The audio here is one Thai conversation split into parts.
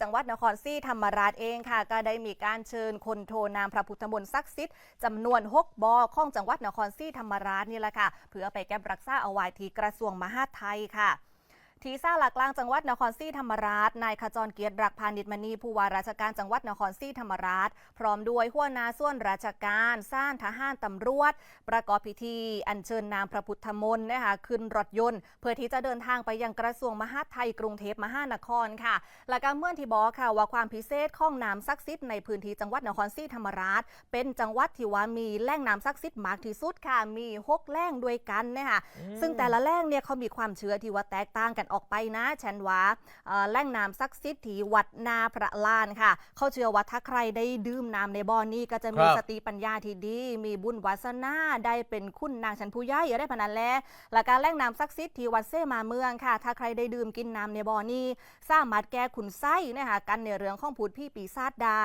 จังหวัดนครศรีธรรมราชเองค่ะ ก็ได้มีการเชิญคนโทนามพระพุทธมนต์ซักซิดจำนวนหกบอข้องจังหวัดนครศรีธรรมราชนี่แหละค่ะ เพื่อไปแก้รักษาเอาไว้ที่กระทรวงมหาดไทยค่ะ ที่ซ่าหลักกลางจังหวัดนครศรีธรรมราช นายขจรเกียรติรักพานิชมณีผู้ว่าราชการจังหวัดนครศรีธรรมราช พร้อมด้วยหัวหน้าส่วนราชการสร้างทหารตำรวจ ประกอบพิธีอัญเชิญนามพระพุทธมนต์นะคะขึ้นรถยนต์ เพื่อที่จะเดินทางไปยังกระทรวงมหาดไทยกรุงเทพมหานครค่ะ และก็เมื่อที่บอกค่ะว่าความพิเศษของน้ำศักดิ์สิทธิ์ในพื้นที่จังหวัดนครศรีธรรมราช เป็นจังหวัดที่ว่ามีแหล่งน้ำศักดิ์สิทธิ์มากที่สุดค่ะมีหกแหล่งด้วยกันนะคะซึ่งแต่ละแหล่งเนี่ยเขามีความเชื่อที่ว่าแตกต่างกันออกไปนะฉันว่าเอ่อแหล่งน้ำศักดิ์สิทธิ์ที่วัดนาพระลานค่ะ เขาเชื่อว่าถ้าใครได้ดื่มน้ำในบ่อนี้ก็จะมีครับสติปัญญาที่ดี มีบุญวาสนาได้เป็นคุณนางชั้นผู้ใหญ่ได้พนันแลและการแหล่งน้ำศักดิ์สิทธิ์ที่วัดเซมาเมืองค่ะ ถ้าใครได้ดื่มกินน้ำในบ่อนี้สามารถแก้ขุนไส้นะคะกันในเรื่องของผูดพี่ปีศาจได้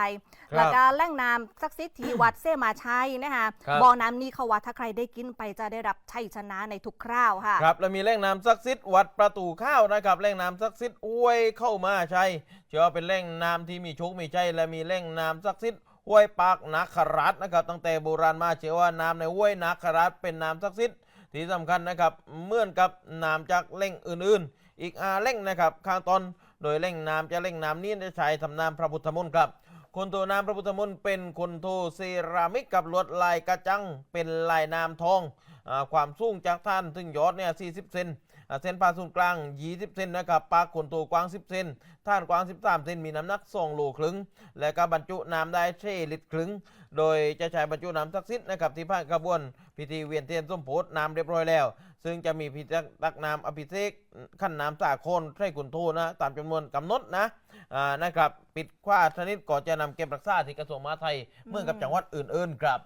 ครับและการแหล่งน้ำศักดิ์สิทธิ์ที่วัดเซมาชัยนะคะครับบ่อน้ำนี้เขาว่าถ้าใครได้กินไปจะได้รับชัยชนะในทุกคราวค่ะครับแล้วมีแหล่งน้ำศักดิ์สิทธิ์วัดประตูข้าวนะครับแหล่งน้ำศักดิ์สิทธิ์ห้วยเข้ามาใชัยเชื่อว่าเป็นแหล่งน้ำที่มีโชคมีชัยและมีแหล่งน้ำศักดิ์สิทธิ์ห้วยปากนาคราชนะครับ ตั้งแต่โบราณมาเชื่อว่าน้ำในห้วยนาคราชเป็นน้ำศักดิ์สิทธิ์ที่สำคัญนะครับเหมือนกับน้ำจากแหล่งอื่นๆ อีกอาแหล่งนะครับข้างตอนโดยแหล่งน้ำจะแหล่งน้ำนี้จะใช้ทำน้ำพระพุทธมนต์ครับคนโทน้ำพระพุทธมนต์เป็นคนโทเซรามิกกับลวดลายกระจังเป็นลายน้ำทอง ความสูงจากท่านถึงยอดเนี่ย40 เซนเส้นผ่าศูนย์กลาง 20 เซนนะครับปากคนโตกว้าง 10 เซนท่านกว้าง 13 เซนมีน้ำหนัก2โลครึ่ง และก็บรรจุน้ำได้เช่ลิตรครึ่ง โดยจะใช้บรรจุน้ำศักดิ์สิทธิ์นะครับที่ผ่านกระบวนพิธีเวียนเทียนส้มโพธิน้ำเรียบร้อยแล้ว ซึ่งจะมีพิธีตักน้ำอภิเษกขั้นน้ำสาโคนใช้ขุนโทนะตามจำนวนกำหนดนะนะครับปิดคว้าชนิดก่อนจะนำเก็บรักษาที่กระทรวงมหาดไทยเมื่อกับจังหวัดอื่นๆครับ